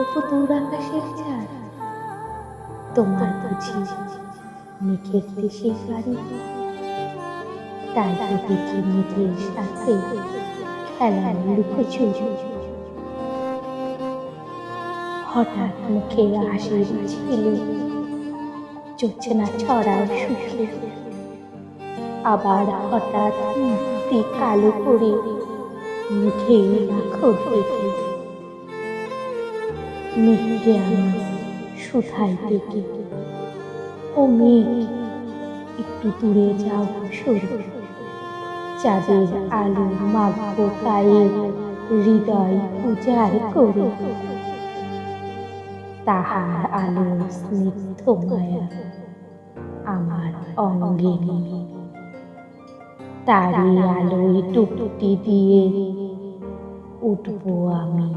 Oppo দূর আকাশের চাঁদ তোমার বুঝি মেঘের দেশে বাড়ি তাই তো দেখি মেঘের সাথে খেলার লুকোচু হঠাৎ মুখে হাসির ছিল চলছে না ছড়ার সুখে। আবার হঠাৎ কালো করে মুখে রাখো দেখে। মেঘকে আমার সুধাই ডেকে ও মেঘ, একটু দূরে যাও সরু চাঁদের আলো মাগবো গায়ে হৃদয় উজাড় করে। তাহার আলো স্নিগ্ধ মায়া আমার অঙ্গে তারই আলোয় টুকটি দিয়ে উঠবো আমি।